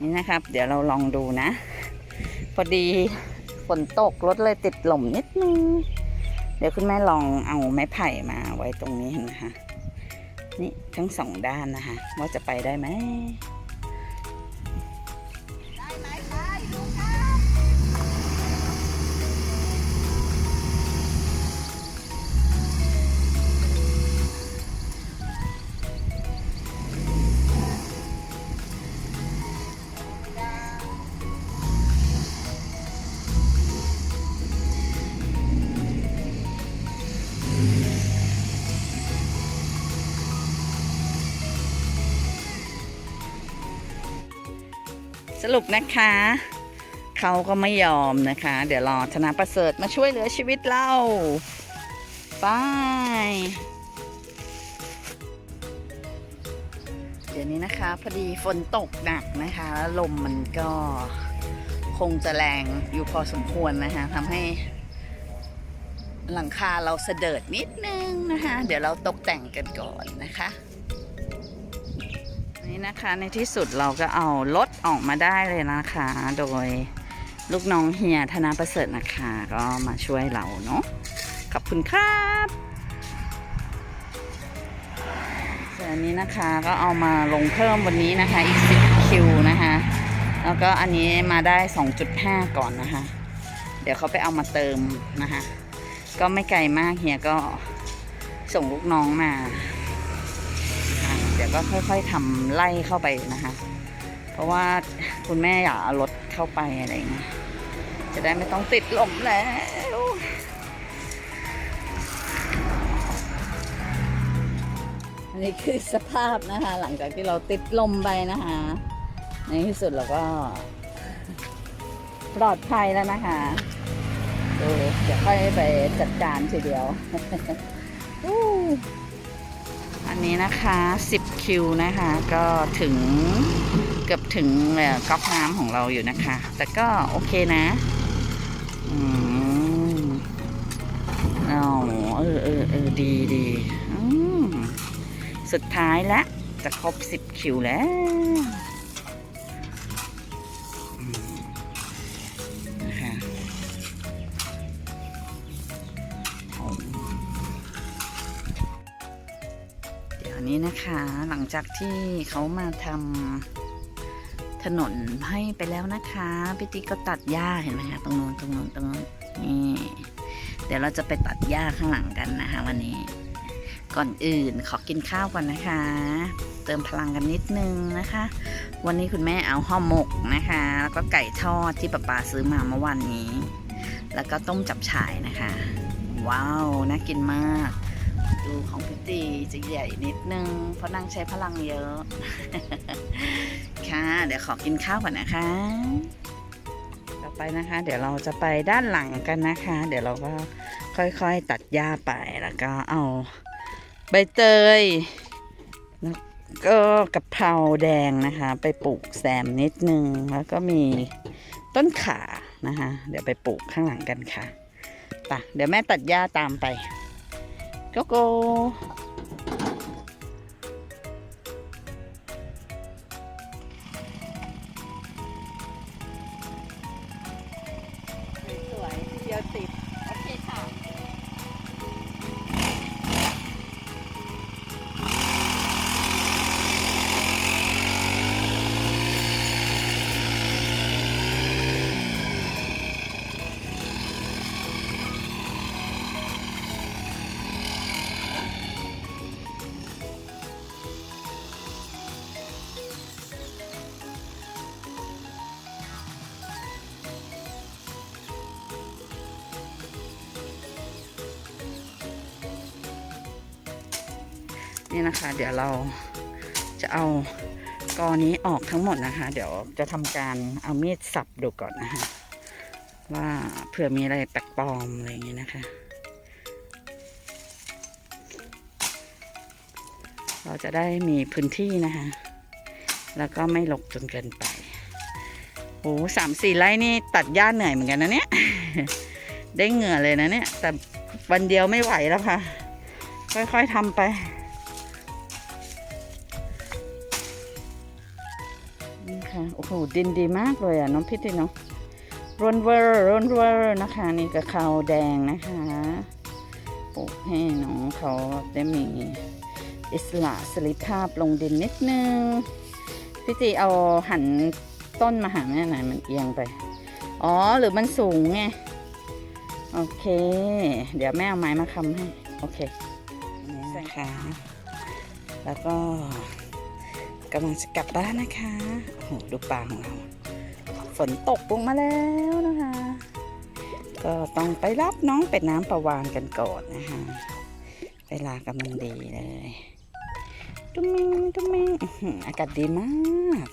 นี่นะครับ เดี๋ยวเราลองดูนะ พอดีฝนตกรถเลยติดหล่มนิดนึง เดี๋ยวคุณแม่ลองเอาไม้ไผ่มาไว้ตรงนี้นะคะ นี่ทั้งสองด้านนะคะ ว่าจะไปได้ไหม รุปนะคะ เขาก็ไม่ยอมนะคะ เดี๋ยวรอธนาประเสริฐมาช่วยเหลือชีวิตเราไปเดี๋ยวนี้นะคะ พอดีฝนตกหนักนะคะแล้วลมมันก็คงจะแรงอยู่พอสมควรนะคะทำให้หลังคาเราเสดิดนิดนึงนะคะ เดี๋ยวเราตกแต่งกันก่อนนะคะ นี่นะคะในที่สุดเราก็เอารถออกมาได้เลยนะคะ โดยลูกน้องเฮียธนาประเสริฐนะคะ ก็มาช่วยเราเนาะขอบคุณครับส่วนอันนี้นะคะก็เอามาลงเพิ่มวันนี้นะคะ อีก 10 คิวนะคะ แล้วก็อันนี้มาได้ 2.5 ก่อนนะคะ เดี๋ยวเขาไปเอามาเติมนะคะ ก็ไม่ไกลมากเฮียก็ส่งลูกน้องมา เดี๋ยวก็ค่อย ๆทำไล่เข้าไปนะคะ เพราะว่าคุณแม่อยากเอารถเข้าไปอะไรเงี้ยจะได้ไม่ต้องติดลมแล้วอันนี้คือสภาพนะคะ หลังจากที่เราติดลมไปนะคะ ในที่สุดเราก็ ปลอดภัยแล้วนะคะดูเดี๋ยวค่อยไปจัดการทีเดียวอู้ นี้นะคะ 10 คิวนะคะ ก็ถึงเกือบถึงก๊อกน้ำของเราอยู่นะคะ แต่ก็โอเคนะอืมอ๋อเออเออเออดีดีอืมสุดท้ายแล้วจะครบ 10 คิวแล้ว นี้นะคะ หลังจากที่เขามาทำถนนให้ไปแล้วนะคะพี่ติ๊กก็ตัดหญ้าเห็นไหมคะตรงนู้นตรงนู้นตรงนู้นนี่เดี๋ยวเราจะไปตัดหญ้าข้างหลังกันนะคะ วันนี้ ก่อนอื่นขอกินข้าวก่อนนะคะ เติมพลังกันนิดนึงนะคะ วันนี้คุณแม่เอาห่อหมกนะคะ แล้วก็ไก่ทอดที่ป้าปาซื้อมาเมื่อวันนี้ แล้วก็ต้มจับฉ่ายนะคะ ว้าวน่ากินมาก ดูของพี่ตีจะใหญ่นิดนึง เพราะนั่งใช้พลังเยอะ ค่ะ เดี๋ยวขอกินข้าวก่อนนะคะ ต่อไปนะคะ เดี๋ยวเราจะไปด้านหลังกันนะคะ เดี๋ยวเราก็ค่อยๆตัดหญ้าไปแล้วก็เอาใบเตยแล้วก็กะเพราแดงนะคะ ไปปลูกแซมนิดนึงแล้วก็มีต้นขานะคะ เดี๋ยวไปปลูกข้างหลังกันค่ะปะเดี๋ยวแม่ตัดหญ้าตามไป โก นี่นะคะ เดี๋ยวเราจะเอากอนี้ออกทั้งหมดนะคะ เดี๋ยวจะทำการเอามีดสับดูก่อนนะคะว่าเผื่อมีอะไรแปลกปลอมอะไรอย่างนี้นะคะ เราจะได้มีพื้นที่นะคะ แล้วก็ไม่รกจนเกินไปโอ้สามสี่ไร่นี่ตัดหญ้าเหนื่อยเหมือนกันนะเนี่ย ได้เหงื่อเลยนะเนี่ย แต่วันเดียวไม่ไหวแล้วค่ะ ค่อยๆทำไป นนี่ค่ะโอ้โหดินดีมากเลยอะน้องพิธีเนาะรวนเวอร์รวนเวอร์นะคะ นี่กระเขาแดงนะคะปลูกให้น้องเขาได้มีอิสระสริภาพลงดินนิดนึงพี่ตีเอาหันต้นมาหาแม่หน่อยมันเอียงไป อ๋อหรือมันสูงไงโอเค เดี๋ยวแม่เอาไม้มาค้ำให้ โอเคนี่นะคะแล้วก็ กำลังจะกลับบ้านนะคะโอ้โหดูปลาของเรา ฝนตกลงมาแล้วนะคะ ก็ต้องไปรับน้องเป็ดน้ำประวานกันก่อนนะคะ เวลากำลังดีเลย ตุ้มมิงตุ้มมิงอากาศดีมาก